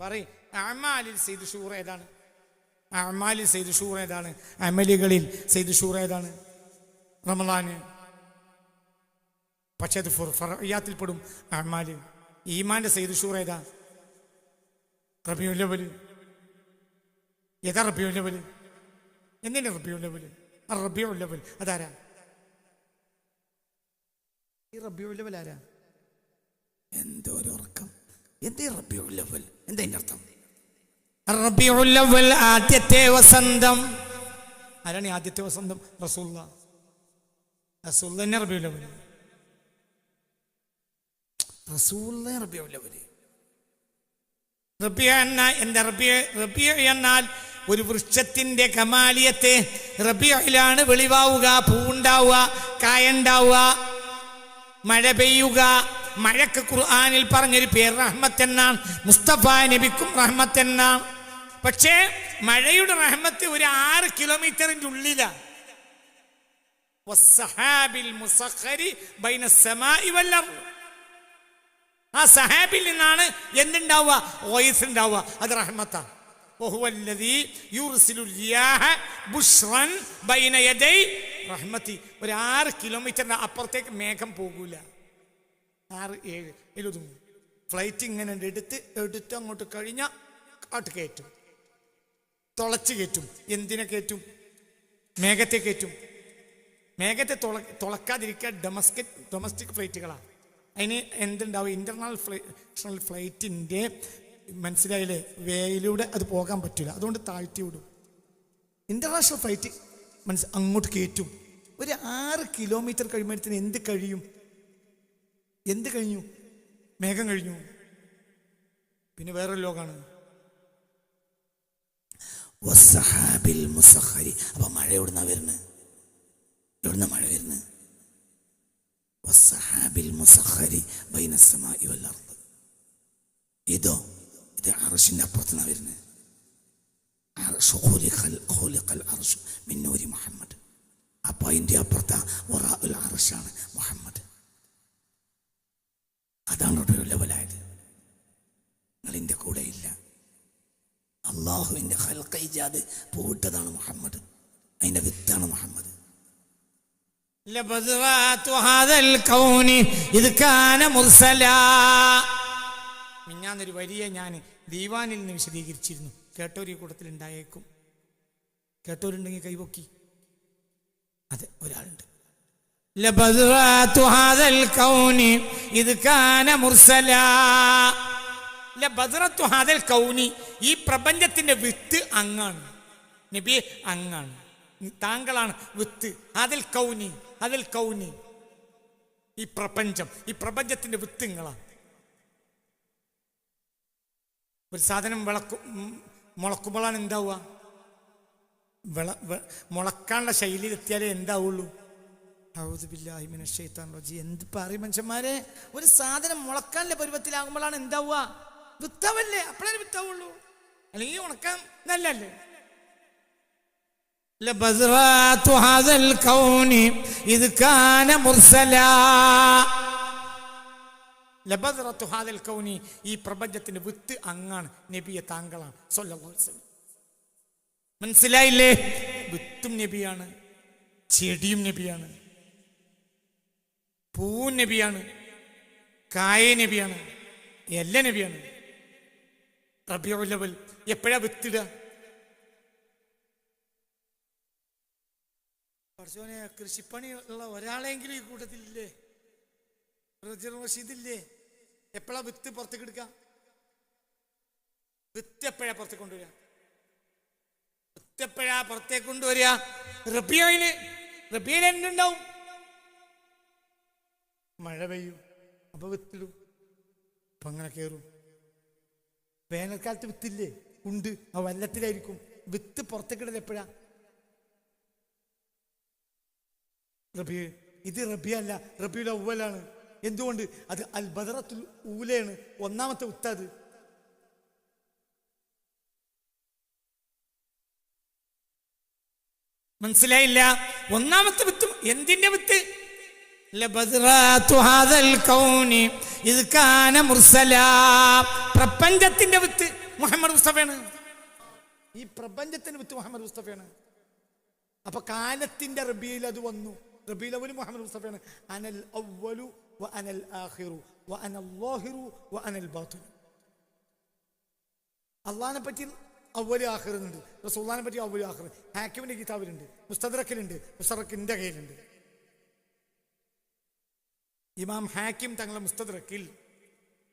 പറയും. അമാലിൽ സെയ്ത് ഷൂർ ഏതാണ്? അമാലിൽ സെയ്ത് ഷൂർ ഏതാണ്? അമലികളിൽ സെയ്ത് ഷൂർ ഏതാണ്? റമലാന് പക്ഷെ അത് ഫറയാത്തിൽപ്പെടും അമാൽ. ഈമാന്റെ സെയ്ത് ഷൂർ ഏതാ? റബിയുല്ലവൽ ഏതാ റബിയുല്ലവൽ എന്തിന്റെ റബിയുല്ലവൽ റബിയു ലെവൽ ആ റബിയു അതാരാ? ഈ റബിയുള്ളവൽ ആരാ? എന്തോ ഒരു ഉറക്കം. എന്തേ അവൽ എന്താ അർത്ഥം? അവൽ ആദ്യത്തെ വസന്തം. ആരാണ് ആദ്യത്തെ വസന്തം? റസൂല്ല റസൂൽ തന്നെ റബിയു ലെവൽ റസൂല്ല റബിയു ലെവൽ റബിയ എന്ന എന്താ റബിയ റബിയ എന്നാൽ ഒരു വൃക്ഷത്തിന്റെ കമാലിയത്തെ റബിയാണ് വെളിവാവുക പൂവുണ്ടാവുക കായുണ്ടാവുക മഴ പെയ്യുക മഴക്ക് ഖുർആാനിൽ പറഞ്ഞൊരു പേര് റഹ്മത്തെന്നാണ്. മുസ്തഫ നബിക്കും റഹ്മത്തെന്നാണ്. പക്ഷേ മഴയുടെ റഹ്മത്ത് ഒരു ആറ് കിലോമീറ്ററിന്റെ ഉള്ളിലാണ് ആ സഹാബിൽ നിന്നാണ് എന്തുണ്ടാവുക? വോയിസ് ഉണ്ടാവുക. അത് റഹ്മത്താണ് ഒരു കിലോമീറ്ററിന്റെ അപ്പുറത്തേക്ക് മേഘം പോകൂല. ആറ് ഏഴ് എഴുതുന്നു. ഫ്ലൈറ്റ് ഇങ്ങനെ എടുത്ത് എടുത്ത് അങ്ങോട്ട് കഴിഞ്ഞാൽ കാട്ട് കയറ്റും. തുളച്ച് കയറ്റും. എന്തിനെ കയറ്റും? മേഘത്തെ കയറ്റും. മേഘത്തെ തുള തുളക്കാതിരിക്കുക ഡൊമസ്റ്റിക് ഡൊമസ്റ്റിക് ഫ്ലൈറ്റുകളാണ് അതിന് എന്തുണ്ടാവും? ഇന്റർനാഷണൽ ഫ്ലൈ നാഷണൽ ഫ്ലൈറ്റിന്റെ മനസ്സിലായില്ലേ? വേയിലൂടെ അത് പോകാൻ പറ്റില്ല. അതുകൊണ്ട് താഴ്ത്തി വിടും. ഇന്റർനാഷണൽ ഫ്ലൈറ്റ് മനസ്സ് അങ്ങോട്ട് കയറ്റും. ഒരു ആറ് കിലോമീറ്റർ കഴിയുമ്പോഴത്തേന് എന്ത് കഴിയും? എന്ത് കഴിഞ്ഞു? മേഘം കഴിഞ്ഞു. പിന്നെ വേറൊരു ലോകമാണ് അപ്പൊ മഴ എവിടുന്നാ വരുന്നത് എവിടുന്ന മഴ വരുന്നത് ഇതോ ഇത് അറഷിന്റെ അപ്പുറത്തുനിന്നാ വരുന്നത് അപ്പൊ അതിന്റെ അപ്പുറത്ത ഇജാദ് പൂവിട്ടതാണ് മുഹമ്മദ്. അതിന്റെ വിത്താണ് മുഹമ്മദ്. മിഞ്ഞാന്നൊരു വരിയെ ഞാൻ ദീവാനിൽ നിന്ന് വിശദീകരിച്ചിരുന്നു. കേട്ടോരി കൂട്ടത്തിൽ ഉണ്ടായേക്കും. കേട്ടോരുണ്ടെങ്കിൽ കൈപൊക്കി. അതെ ഒരാളുണ്ട്. ലബദ്വാതു ഹാദൽ കൗനി ഇത് കാന മുർസലാ. ലബദ്റത്തു ഹാദൽ കൗനി. ഈ പ്രപഞ്ചത്തിന്റെ വിത്ത് അങ്ങാണ്. നബി അങ്ങാണ്. താങ്കളാണ് വിത്ത്. അതിൽ കൗനി അതിൽ കൗനി. ഈ പ്രപഞ്ചം ഈ പ്രപഞ്ചത്തിന്റെ വിത്തുങ്ങളാണ് ഒരു സാധനം വിളക്കു മുളക്കുമ്പോഴാണ് എന്താവുക? വിള മുളക്കാനുള്ള ശൈലിയിൽ എത്തിയാലേ എന്താവുള്ളൂ? ഔദുബില്ലാഹിമിനഷെയ്ത്താൻ എന്ത് പറയും മനുഷ്യന്മാരെ? ഒരു സാധനം മുളക്കാനുള്ള പരുവത്തിലാകുമ്പോഴാണ് എന്താവുക? വിത്താവല്ലേ അപ്പോഴേ വിത്താവുള്ളൂ അല്ലെങ്കിൽ ഉണക്കാൻ നല്ലല്ലേ لبذرات هذا الكون إذ كان مرسلا ലബദ്റത്തു ഹാദൽ കൗനി ഈ പ്രപഞ്ചത്തിന്റെ വിത്ത് അങ്ങാണ് നബിയെ താങ്കളാണ് സല്ലല്ലാഹു അലൈഹി വസല്ലം മനസ്സിലായില്ലേ വിത്തും നബിയാണ് ചെടിയും നബിയാണ് പൂവും നബിയാണ് കായ നബിയാണ് എല്ലാ നബിയാണ് റബിയുൽ എപ്പോഴാ വിത്തിടുക? പഠിച്ചോനെ കൃഷിപ്പണി ഉള്ള ഒരാളെങ്കിലും ഈ കൂട്ടത്തിലില്ലേ റഷീദില്ലേ എപ്പോഴാ വിത്ത് പുറത്തേക്ക് എടുക്കുക? വിത്ത് എപ്പോഴാ പുറത്തേക്ക് കൊണ്ടുവരിക? വിത്ത് എപ്പോഴാ പുറത്തേക്ക് കൊണ്ടുവരിക? റബിയോയിൽ റബിയയിൽ എന്തുണ്ടാവും മഴ പെയ്യും അപ്പൊ വിത്തിടും. അപ്പൊ അങ്ങനെ കയറും. വേനൽക്കാലത്ത് വിത്തില്ലേ? ഉണ്ട്. ആ വല്ലത്തിലായിരിക്കും വിത്ത് പുറത്തേക്കിടത് എപ്പോഴാ? റബി ഇത് റബി അല്ല റബിയുടെ ഉവലാണ് എന്തുകൊണ്ട്? അത് അൽ ബദറത്തുൽ ഊലയാണ്. ഒന്നാമത്തെ ഉത്തത് മനസ്സിലായില്ല? ഒന്നാമത്തെ വിത്ത് എന്തിന്റെ വിത്ത്? പ്രപഞ്ചത്തിന്റെ വിത്ത് മുഹമ്മദ് മുസ്തഫയാണ്. ഈ പ്രപഞ്ചത്തിന്റെ വിത്ത് മുഹമ്മദ് മുസ്തഫയാണ്. അപ്പൊ കാലത്തിന്റെ റബിയിൽ അത് വന്നു. റബിയിൽ അവൽ മുഹമ്മദ് മുസ്തഫയാണ്. അനൽ അവലു വ അനൽ ആഹിറു വ അനൽ ലോഹിറു വ അനൽ ബാത്തിൻ അള്ളഹാനെ പറ്റി അവൽ ആഹിറുന്നുണ്ട് റസൂള്ളാനെ പറ്റി അവൽ ആഹിർ ഹാക്കിമിന്റെ കിതാബിലുണ്ട്. മുസ്തദറക്കിലുണ്ട് മുസ്തറക്കിന്റെ കയ്യിലുണ്ട്. ഇമാം ഹാക്കിം തങ്ങളെ മുസ്തദ്രക്കിൽ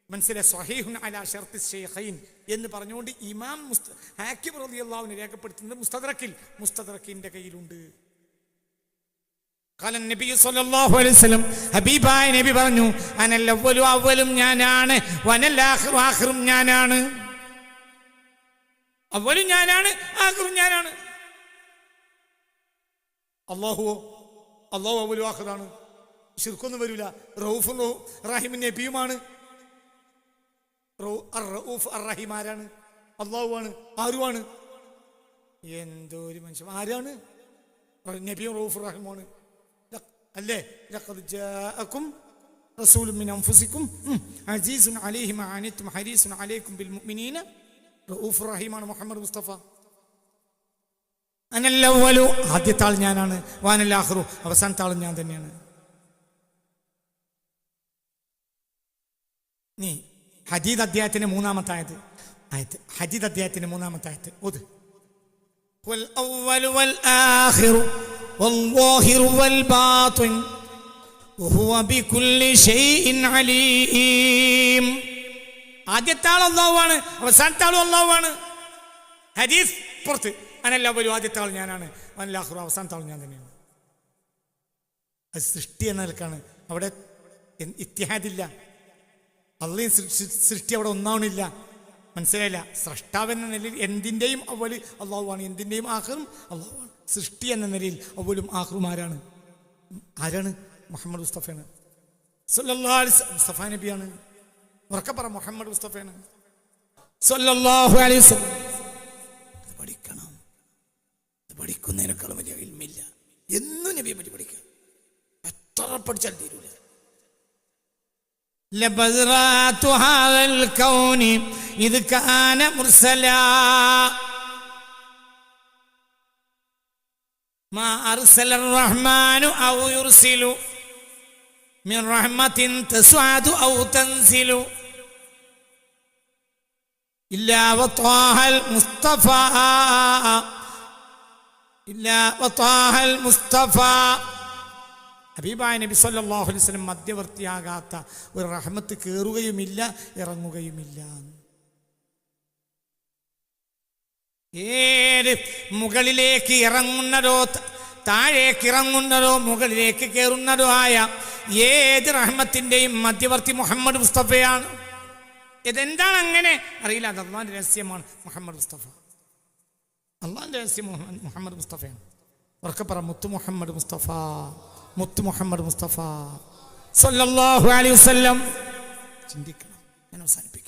മനസ്സിലെ സഹീഹുൻ അല ഷർത്ത് ഷെയ്ഖൈൻ എന്ന് പറഞ്ഞുകൊണ്ട് ഇമാം മുസ്ത ഹാക്കിം റതി അള്ളാഹുവിനെ രേഖപ്പെടുത്തുന്നത് മുസ്തദ്രക്കിൽ മുസ്തദ്രക്കിന്റെ കയ്യിലുണ്ട്. കാലൻ നബി സല്ലല്ലാഹു അലൈഹി വസല്ലം ഹബീബായ നബി പറഞ്ഞു അനൽ അവ്വലു അവ്വലും ഞാനാണ് വനൽ ആഖിറും ഞാനാണ്. അവ്വലും ഞാനാണ് ആഖിറും ഞാനാണ്. അല്ലാഹുവോ അല്ലാഹു അവ്വലു ആഖിറാണ്. ശിർക്കൊന്നും വരില്ല റൌഫും റഹൂ- റഹീമും നബിയുമാണ് റൗ- അർ റഊഫ് അർ റഹീം ആരാണ്? അള്ളാഹുവാണ് ആരുമാണ്? എന്തോ ഒരു മനുഷ്യൻ. ആരാണ്? നബിയും റൌഫ് റഹീമാണ് അല്ലേ? റസൂൽ മിൻ അൻഫുസിക്കും. ഉം, അസീസുൻ അലൈഹി മാ അനിത്തും ഹരീസുൻ അലൈക്കും ബിൽ മുഅ്മിനീന. റഊഫ് റഹീമാണ് മുഹമ്മദ് മുസ്തഫ. അനല്ലവലു ആദ്യത്തെ ആൾ ഞാനാണ്. വാനല്ലാഹ്റു അവസാനത്തെ ആളും ഞാൻ തന്നെയാണ് നീ ഹദീദ് അധ്യായത്തിന്റെ മൂന്നാമത്തെ ആയത് ആയത് ഹദീദ് അധ്യായത്തിന്റെ മൂന്നാമത്തെ ആയത് നീ ഹജീദ് അധ്യായത്തിന് മൂന്നാമത്തായത്. ആയത് ഹജീദ് അധ്യായത്തിന് മൂന്നാമത്തായത്. ഒത് ആദ്യത്തെ ആൾ ഒന്നാവാണ് അവസാനത്തെ ആളും ഒന്നാവാണ് ഹദീസ് പുറത്ത്. അനല്ല ഒരു ആദ്യത്തെ ഞാനാണ്. അനല്ലാഹുറു അവസാനത്തെ ആൾ ഞാൻ തന്നെയാണ്. അത് സൃഷ്ടി എന്ന നിലക്കാണ്. അവിടെ ഇത്തിഹാദില്ല. അള്ളയും സൃഷ്ടി അവിടെ ഒന്നാവണില്ല. മനസ്സിലായില്ല? സ്രഷ്ടാവ് എന്ന നിലയിൽ എന്തിന്റെയും അവൽ അള്ളാഹുവാണ്. എന്തിന്റെയും ആഹ്റും അള്ളാഹുവാണ്. സൃഷ്ടി എന്ന നിലയിൽ അവലും ആഹ്റും ആരാണ്? ആരാണ്? മുഹമ്മദ് മുസ്തഫയാണ്. മുസ്തഫ നബിയാണ്. ഉറക്കെ പറ മുഹമ്മദ് മുസ്തഫയാണ്. പഠിക്കണം. ഇത് പഠിക്കുന്നതിനേക്കാളും വലിയ എന്നും നബിയെ പറ്റി പഠിക്കാം. എത്ര പഠിച്ചാൽ തീരൂല. لبذرات هذا الكون إذ كان مرسلا. ما أرسل الرحمن أو يرسل؟ من رحمة تسعد أو تنزل. إلا وطاها المصطفى. إلا وطاها المصطفى. ഹബീബായ നബി സല്ലല്ലാഹു അലൈഹി വസല്ലം മധ്യവർത്തിയാകാത്ത ഒരു റഹ്മത്ത് കയറുകയുമില്ല ഇറങ്ങുകയുമില്ല. ഏത് മുകളിലേക്ക് ഇറങ്ങുന്നതോ താഴേക്ക് ഇറങ്ങുന്നതോ മുകളിലേക്ക് കയറുന്നതോ ആയ ഏത് റഹ്മത്തിന്റെയും മധ്യവർത്തി മുഹമ്മദ് മുസ്തഫയാണ്? ഇതെന്താണ് അങ്ങനെ? അറിയില്ല അത് അള്ളാൻ രഹസ്യമാണ് മുഹമ്മദ് മുസ്തഫ. അള്ളാൻ രഹസ്യം മുഹമ്മദ് മുസ്തഫയാണ്. ഉറക്കെ പറ മുത്തു മുഹമ്മദ് മുസ്തഫ. മുത്തു മുഹമ്മദ് മുസ്തഫ. സല്ലല്ലാഹു അലൈഹി വസല്ലം. ചിന്തിക്കണം. ഞാൻ അവസാനിപ്പിക്കും.